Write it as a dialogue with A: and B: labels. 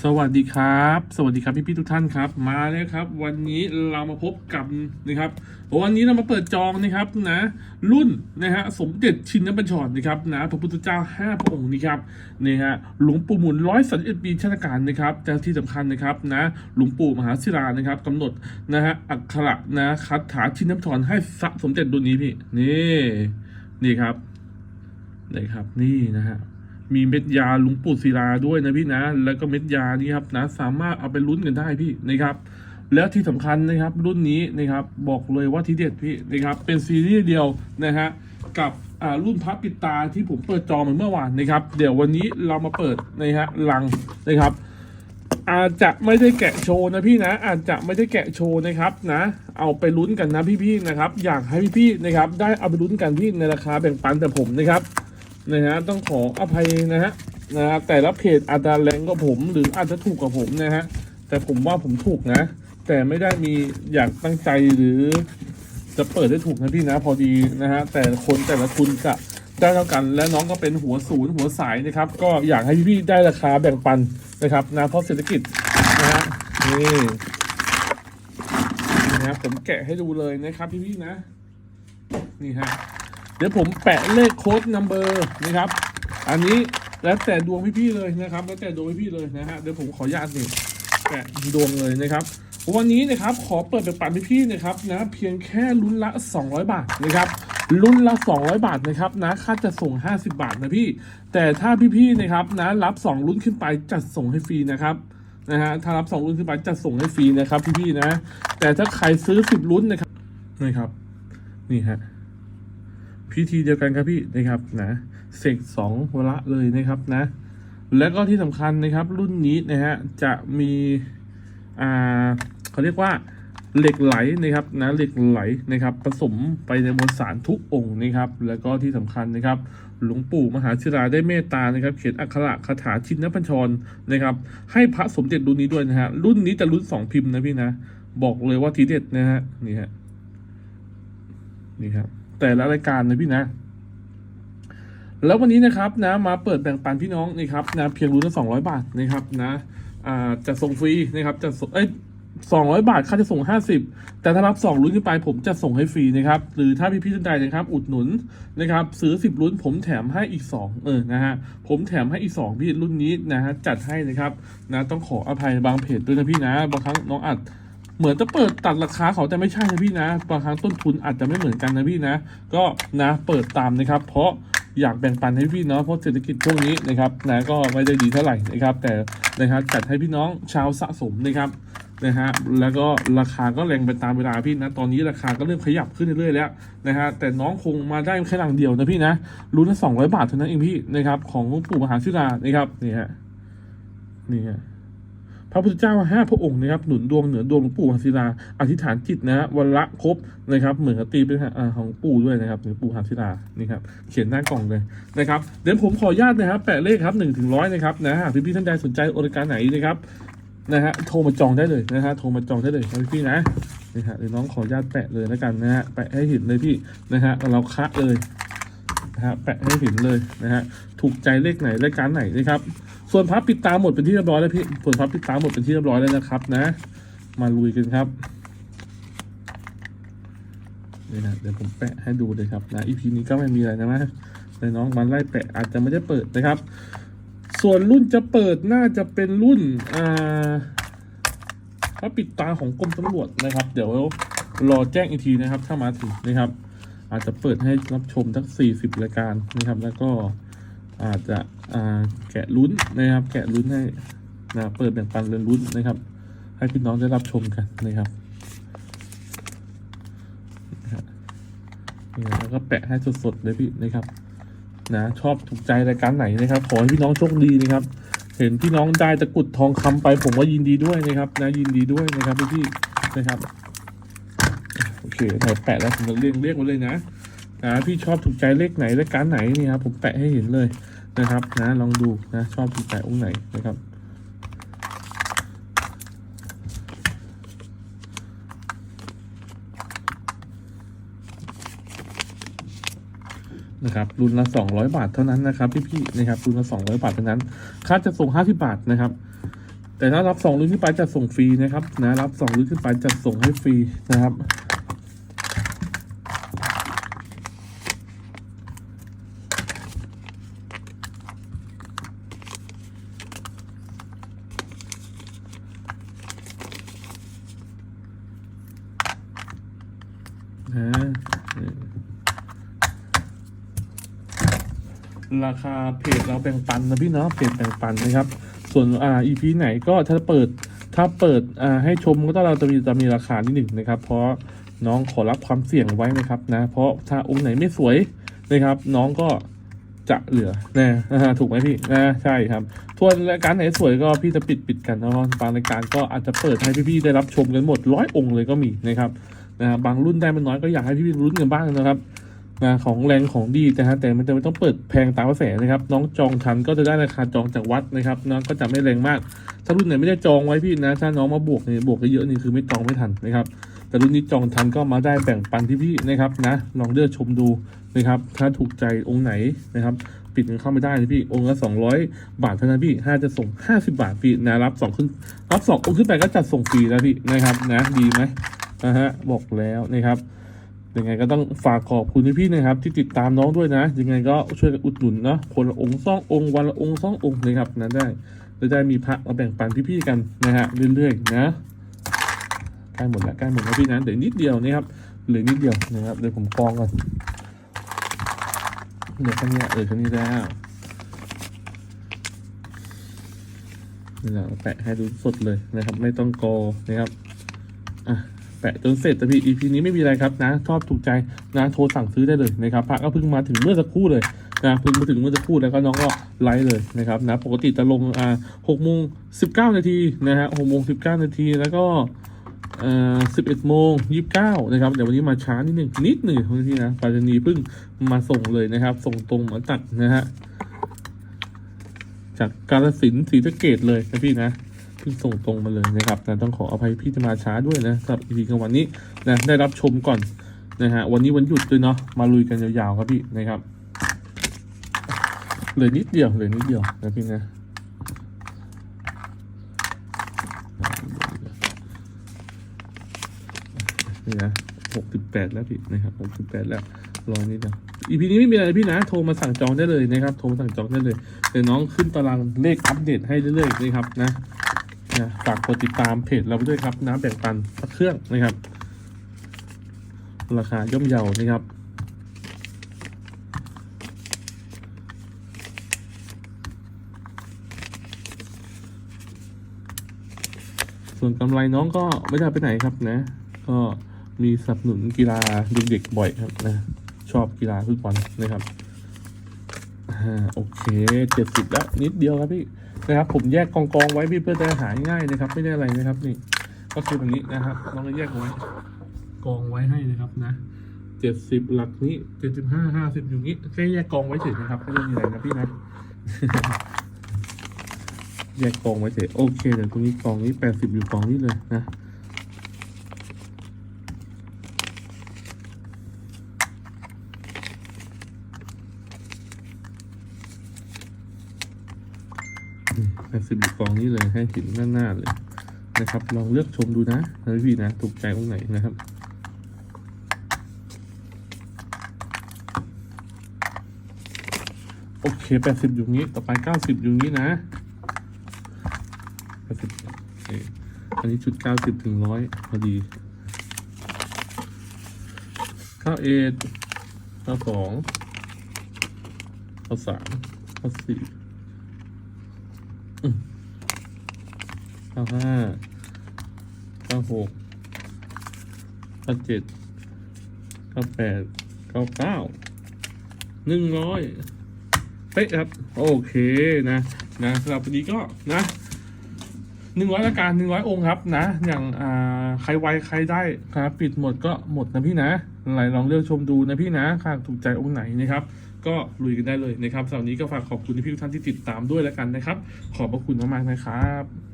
A: สวัสดีครับ สวัสดีครับพี่พี่ทุกท่านครับ มาแล้วครับ วันนี้เรามาพบกับนะครับวันนี้เรามาเปิดจองนะครับนะรุ่นนะฮะสมเด็จชินนบัญชรนะครับนะพระพุทธเจ้าห้าพระองค์นะครับนี่ฮะหลวงปู่หมุนร้อยสันเอ็ดปีชาติการนะครับแต่ที่สำคัญนะครับนะหลวงปู่มหาศิลานะครับกำหนดนะฮะอักขระนะคาถาชินนบัญชรให้สะสมเด็จรุ่นนี้พี่นี่นี่ครับนี่ครับนี่นะฮะ มีเม็ดยาลุงปู่ศิลาด้วยนะพี่นะ แล้วก็เม็ดยานี่ครับนะสามารถเอาไปลุ้นกันได้พี่นะครับแล้วที่สำคัญนะครับรุ่นนี้นะครับบอกเลยว่าทีเด็ดพี่นะครับเป็นซีรีส์เดียวนะฮะกับอ่ารุ่นพระปิดตาที่ผมเปิดจองไปเมื่อวานนะครับ เดี๋ยววันนี้เรามาเปิดนะฮะลังนะครับ อาจจะไม่ได้แกะโชว์นะพี่นะ อาจจะไม่ได้แกะโชว์นะครับนะ เอาไปลุ้นกันนะพี่ๆนะครับ อยากให้พี่ๆนะครับ ได้เอาไปลุ้นกันที่ในราคาแบ่งปันแต่ผมนะครับ นะฮะต้องขออภัยนะฮะนะฮะแต่ละเพจอาจจะแรงกว่าผม หรืออาจจะถูกกว่าผมนะฮะแต่ผมว่าผมถูกนะ แต่ไม่ได้มีอยากตั้งใจหรือ จะเปิดได้ถูกนะพี่นะพอดีนะฮะแต่คนแต่ละทุนจะได้เท่ากัน และน้องก็เป็นหัวศูนย์หัวสายนะครับ ก็อยากให้พี่ได้ราคาแบ่งปันนะครับนะเพราะเศรษฐกิจนะฮะนี่นะครับผมแกะให้ดูเลยนะครับพี่ๆนะ นี่ฮะ เดี๋ยวผมแปะเลขโค้ดนัมเบอร์นะครับ อันนี้แล้วแต่ดวงพี่ๆเลยนะครับ แล้วแต่ดวงพี่ๆเลยนะฮะเดี๋ยวผมขออนุญาตนี่แปะดวงเลยนะครับวันนี้นะครับขอเปิดเป็นปันพี่ๆนะครับนะเพียงแค่ลุ้นละ 200 บาทนะครับลุ้นละ 200 บาทนะครับนะค่าจะส่ง 50 บาทนะพี่ แต่ถ้าพี่ๆนะครับนะรับ2ลุ้นขึ้นไปจัดส่งให้ฟรีนะครับนะฮะถ้ารับ2ลุ้นขึ้นไปจัดส่งให้ฟรีนะครับพี่ๆนะ แต่ถ้าใครซื้อ 10ลุ้นนะครับนะครับนี่ฮะ พิธีเดียวกันครับพี่นะครับนะเสกสองวระเลยนะครับนะ แล้วก็ที่สำคัญนะครับรุ่นนี้นะฮะจะมีอ่าเขาเรียกว่าเหล็กไหลนะครับนะเหล็กไหลนะครับผสมไปในมวลสารทุกองค์นะครับ แล้วก็ที่สำคัญนะครับ หลวงปู่มหาศิลาได้เมตตานะครับ เขียนอักขระคาถาชินปัญชรนะครับ ให้พระสมเด็จรุ่นนี้ด้วยนะฮะรุ่นนี้จะรุ่นสองพิมพ์นะพี่นะ บอกเลยว่าทีเด็ดนะฮะนี่ฮะนี่ครับ แต่ละรายการนะพี่นะ แล้ววันนี้นะครับนะมาเปิดแบ่งปันพี่น้องนะครับนะเพียงรุ่นละสองร้อยบาทนะครับนะอ่าจะส่งฟรีนะครับจะส่งเอ้ยสองร้อยบาทค่าจะส่งห้าสิบแต่ถ้ารับสองรุ่นขึ้นไปผมจะส่งให้ฟรีนะครับ หรือถ้าพี่พี่ท่านใดนะครับอุดหนุนนะครับ ซื้อสิบรุ่นผมแถมให้อีกสองเออนะฮะผมแถมให้อีกสองพี่รุ่นนี้นะฮะจัดให้นะครับนะต้องขออภัยบางเพจด้วยนะพี่นะบางครั้งน้องอัด เหมือนจะเปิดตัดราคาเขาแต่ไม่ใช่นะพี่นะบางครั้งต้นทุนอาจจะไม่เหมือนกันนะพี่นะ ก็นะเปิดตามนะครับ เพราะอยากแบ่งปันให้พี่เนาะเพราะเศรษฐกิจช่วงนี้นะครับนะก็ไม่ได้ดีเท่าไหร่นะครับ แต่นะครับจัดให้พี่น้องชาวสะสมนะครับนะฮะแล้วก็ราคาก็แรงไปตามเวลาพี่นะตอนนี้ราคาก็เริ่มขยับขึ้นเรื่อยๆแล้วนะฮะแต่น้องคงมาได้แค่หลังเดียวนะพี่นะรู้ละสองร้อยบาทเท่านั้นเองพี่นะครับของปู่มหาศิลานะครับนี่ฮะนี่ฮะ พระพุทธเจ้าห้าพระองค์นะครับหนุนดวงเหนือดวงหลวงปู่มหาศิลาอธิษฐานจิตนะฮะวันละครบนะครับเหมือนกับตีเป็นของปู่ด้วยนะครับหรือปู่มหาศิลานี่ครับเขียนหน้ากล่องเลยนะครับเดี๋ยวผมขออนุญาตนะครับแปะเลขครับหนึ่งถึงร้อยนะครับนะหากพี่ๆท่านใดสนใจบริการไหนนะครับนะฮะโทรมาจองได้เลยนะฮะโทรมาจองได้เลยนะพี่ๆนะนี่ฮะเดี๋ยวน้องขออนุญาตแปะเลยแล้วกันนะฮะแปะให้เห็นเลยพี่นะฮะเราคะเลย ฮะแปะให้เห็นเลยนะฮะถูกใจเลขไหนรายการไหนนะครับ ส่วนพับปิดตาหมดเป็นที่เรียบร้อยแล้วพี่ส่วนพับปิดตาหมดเป็นที่เรียบร้อยแล้วนะครับนะ มาลุยกันครับนี่นะเดี๋ยวผมแปะให้ดูเลยครับนะอีพีนี้ก็ไม่มีอะไรนะมะแต่น้องมันไล่แปะอาจจะไม่ได้เปิดนะครับ ส่วนรุ่นจะเปิดน่าจะเป็นรุ่นอ่าพับปิดตาของกรมตำรวจนะครับ เดี๋ยวรอแจ้งอีกทีนะครับ ถ้ามาถึงนะครับ อาจจะเปิดให้รับชมทั้ง 40 รายการนะครับ แล้วก็อาจจะแกะลุ้นนะครับ แกะลุ้นให้นะเปิดแบ่งปันเรียนลุ้นนะครับ ให้พี่น้องได้รับชมกันนะครับนะแล้วก็แปะให้สดๆเลยพี่นะครับนะชอบถูกใจรายการไหนนะครับ ขอให้พี่น้องโชคดีนะครับ เห็นพี่น้องได้ตะกรุดทองคำไปผมว่ายินดีด้วยนะครับนะยินดีด้วยนะครับพี่นะครับ เคเราแปะแล้วผมจะเรียงเรียกมาเลยนะนะพี่ชอบถูกใจเลขไหนรายการไหนนี่ครับผมแปะให้เห็นเลยนะครับนะลองดูนะชอบถูกใจองค์ไหนนะครับนะครับรุ่นละ 200 บาทเท่านั้นนะครับพี่ๆนะครับรุ่นละ 200 บาทเท่านั้น ค่าจะส่ง 50 บาทนะครับ แต่ถ้ารับสองรุ่นขึ้นไปจะส่งฟรีนะครับนะรับสองรุ่นขึ้นไปจะส่งให้ฟรีนะครับ นะ ราคาเพจเราแบ่งปันนะพี่เนาะเพจแบ่งปันนะครับ ส่วนอ่า EP ไหนก็ถ้าเปิดถ้าเปิดอ่าให้ชมก็ต้องเราจะมีจะมีราคานิดหนึ่งนะครับ เพราะน้องขอรับความเสี่ยงไว้นะครับนะ เพราะถ้าองค์ไหนไม่สวยนะครับ น้องก็จะเหลือนะถูกไหมพี่นะใช่ครับส่วนรายการไหนสวยก็พี่จะปิดปิดกันนะบางรายการก็อาจจะเปิดให้พี่ๆได้รับชมกันหมดร้อยองค์เลยก็มีนะครับนะบางรุ่นได้มันน้อยก็อยากให้พี่ๆรุ่นกันบ้างนะครับ นะของแรงของดีแต่ฮะแต่มันจะไม่ต้องเปิดแพงตามกระแสนะครับ น้องจองทันก็จะได้ราคาจองจากวัดนะครับน้องก็จะไม่แรงมาก ถ้ารุ่นไหนไม่ได้จองไว้พี่นะ ถ้าน้องมาบวกเนี่ยบวกเยอะนี่คือไม่จองไม่ทันนะครับแต่รุ่นนี้จองทันก็มาได้แบ่งปันที่พี่นะครับนะลองเลือกชมดูนะครับ ถ้าถูกใจองค์ไหนนะครับปิดเงินเข้าไม่ได้นะพี่องค์ละสองร้อยบาทเท่านั้นพี่ห้าจะส่งห้าสิบาทพี่นะรับสองขึ้นรับสององค์ขึ้นไปก็จัดส่งฟรีแล้วพี่นะครับนะดีไหมนะฮะบอกแล้วนะครับ ยังไงก็ต้องฝากขอบคุณพี่ๆนะครับ ที่ติดตามน้องด้วยนะ ยังไงก็ช่วยกันอุดหนุนเนาะคนละองค์สององค์วันละองค์สององค์นะครับนั้นได้จะได้มีพระมาแบ่งปันพี่ๆกันนะฮะเรื่อยๆนะใกล้หมดแล้วใกล้หมดแล้วพี่นะเดี๋ยวนิดเดียวนะครับเหลือนิดเดียวนะครับเดี๋ยวผมกองก่อนเดี๋ยวแค่นี้เออแค่นี้แล้วนี่แหละแปะให้ดูสดเลยนะครับ ไม่ต้องกอนะครับอะ แปะจนเสร็จแต่พี่ EP นี้ไม่มีอะไรครับนะ ชอบถูกใจนะโทรสั่งซื้อได้เลยนะครับพระก็เพิ่งมาถึงเมื่อสักครู่เลยนะเพิ่งมาถึงเมื่อสักครู่แล้วก็น้องก็ไลฟ์เลยนะครับนะปกติจะลงอ่าหกโมงสิบเก้านาทีนะฮะหกโมงสิบเก้านาทีแล้วก็เอ่อสิบเอ็ดโมงยี่สิบเก้านะครับ เดี๋ยววันนี้มาช้านิดหนึ่งนิดหนึ่งพี่นะปรายศนีย์เพิ่งมาส่งเลยนะครับ ส่งตรงมาตัดนะฮะจากกาลสินศรีสะเกดเลยนะพี่นะ เพิ่ส่งตรงมาเลยนะครับนะต้องขออภัยพี่จะมาช้าด้วยนะสำหรับอีพีกลางวันนี้นะได้รับชมก่อนนะฮะวันนี้วันหยุดด้วยเนาะมาลุยกันยาวๆครับพี่นะครับเหลือนิดเดียวเหลือนิดเดียวนะพี่นะนี่นะหกสิบแปดแล้วพี่นะครับหกสิบแปดแล้วรอนิดเดียวอีพีนี้ไม่มีอะไรพี่นะ โทรมาสั่งจองได้เลยนะครับ โทรมาสั่งจองได้เลย เดี๋ยวน้องขึ้นตารางเลขอัปเดตให้เรื่อยๆนะครับนะ นะฝากกดติดตามเพจเราด้วยครับน้ำแบ่งปันพระเครื่องนะครับ ราคาย่อมเยานะครับส่วนกำไรน้องก็ไม่ได้ไปไหนครับนะ ก็มีสนับสนุนกีฬาเด็กๆบ่อยครับนะ ชอบกีฬาฟุตบอลนะครับอ่าโอเคเจ็ดสิบแล้วนิดเดียวครับพี่ นะครับ ผมแยกกองกองไว้พี่เพื่อจะหาง่ายนะครับ ไม่ได้อะไรนะครับนี่ ก็คือแบบนี้นะครับลองแยกไว้ กองไว้ให้นะครับนะเจ็ดสิบหลักนี้เจ็ดสิบห้าห้าสิบอยู่นี้แค่แยกกองไว้เฉยนะครับไม่ได้มีอะไรนะพี่นะแยกกองไว้เฉยโอเคเดี๋ยวตรงนี้กองนี้แปดสิบอยู่กองนี้เลยนะ แปดสิบอยู่กองนี้เลยให้เห็นหน้าๆเลยนะครับ ลองเลือกชมดูนะนะพี่นะถูกใจองค์ไหนนะครับโอเคแปดสิบอยู่นี้ ต่อไปเก้าสิบอยู่นี้นะแปดสิบอันนี้ชุดเก้าสิบถึงร้อยพอดีเก้าเอ็ดเก้าสองเก้าสามเก้าสี่ เก้าห้าเก้าหกเก้าเจ็ดเก้าแปดเก้าเก้าหนึ่งร้อยเป๊ะครับ โอเคนะนะสำหรับวันนี้ก็นะหนึ่งร้อยละการหนึ่งร้อยองค์ครับนะ อย่างอ่าใครไวใครได้ครับ ปิดหมดก็หมดนะพี่นะอะไรลองเลือกชมดูนะพี่นะค่ะถูกใจองค์ไหนนะครับ ก็ลุยกันได้เลยนะครับสำหรับวันนี้ก็ฝากขอบคุณที่พี่ทุกท่านที่ติดตามด้วยแล้วกันนะครับ ขอบพระคุณมากๆนะครับ